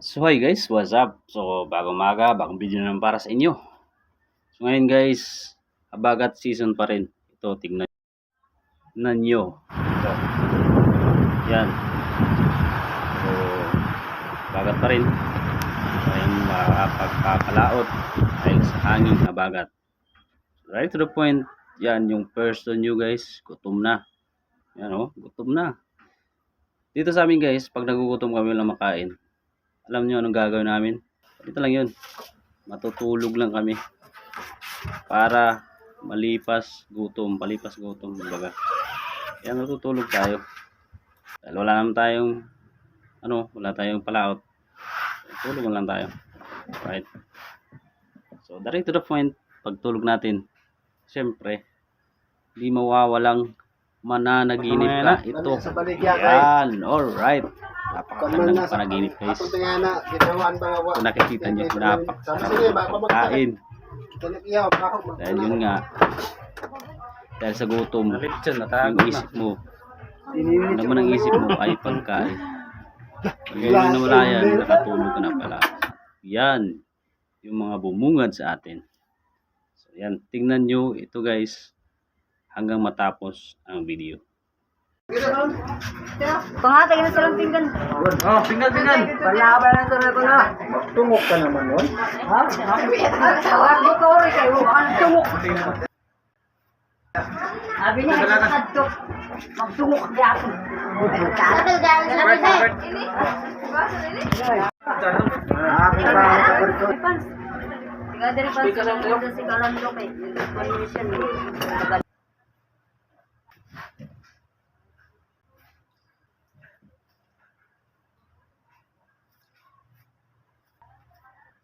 So hi guys, what's up? So bagong maga, bagong video naman para sa inyo. So ngayon guys, abagat season pa rin. Ito, tignan nyo. Ito. Yan. So, bagat pa rin. Ayun, makakapagpapalaot dahil sa hangin na bagat. Right to the point, yan yung person nyo guys, gutom na. Yan o, gutom na. Dito sa amin guys, pag nagugutom kami lang makain, alam nyo anong gagawin namin? Ito lang yun. Matutulog lang kami. Para malipas gutom. Palipas gutom. Baga. Kaya matutulog tayo. Dahil wala naman tayong ano, wala tayong palaot. Tulog lang tayo. Right? So, direct to the point, pagtulog natin, siyempre, di mawawalang mananaginip ka. Ito. Yan. Alright. Napakaganda ng panaginip guys. Kung nakikita nyo, napakasarap ng pagkain. Dahil yun nga, dahil sa gutom, yung isip mo, ang naman ang isip mo ay pagkain. Pag yun na wala yan, nakatulog ka na pala. Yan, yung mga bumungad sa atin. So yan, tingnan nyo ito guys, hanggang matapos ang video. Pangatay na silang pinggan. Oh, pinggan pinggan. Palaban na sana ko na. Tungok ka naman nun. Ha? Tawag mo ko rin kayo. Tumok. Sabi niya, kadto. Magtumok di ako. Sabi dahil sa labi Ini? Aking pa ako. Tiga dari pan sa si kalan lo kay. Condition ni. Tao na lang kasi sa kanina na ito. Ito, bang pabungin nila dito. Ay, kapuri siya lang.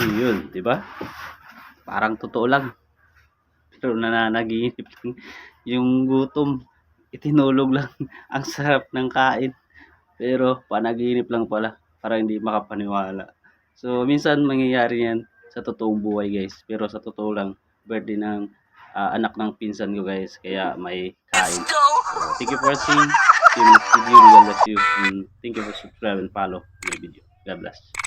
yun, di ba? Parang totoo lang. Pero nananaginip lang. Yung gutom, itinulog lang. Ang sarap ng kain. Pero panaginip lang pala. Para hindi makapaniwala. So minsan mangyayari yan sa totoong buhay guys. Pero sa totoo lang, birthday ng ah, anak ng pinsan ko guys. Kaya may kain. So, thank you for watching. See you next video. God bless you. And thank you for subscribe and follow my video. God bless.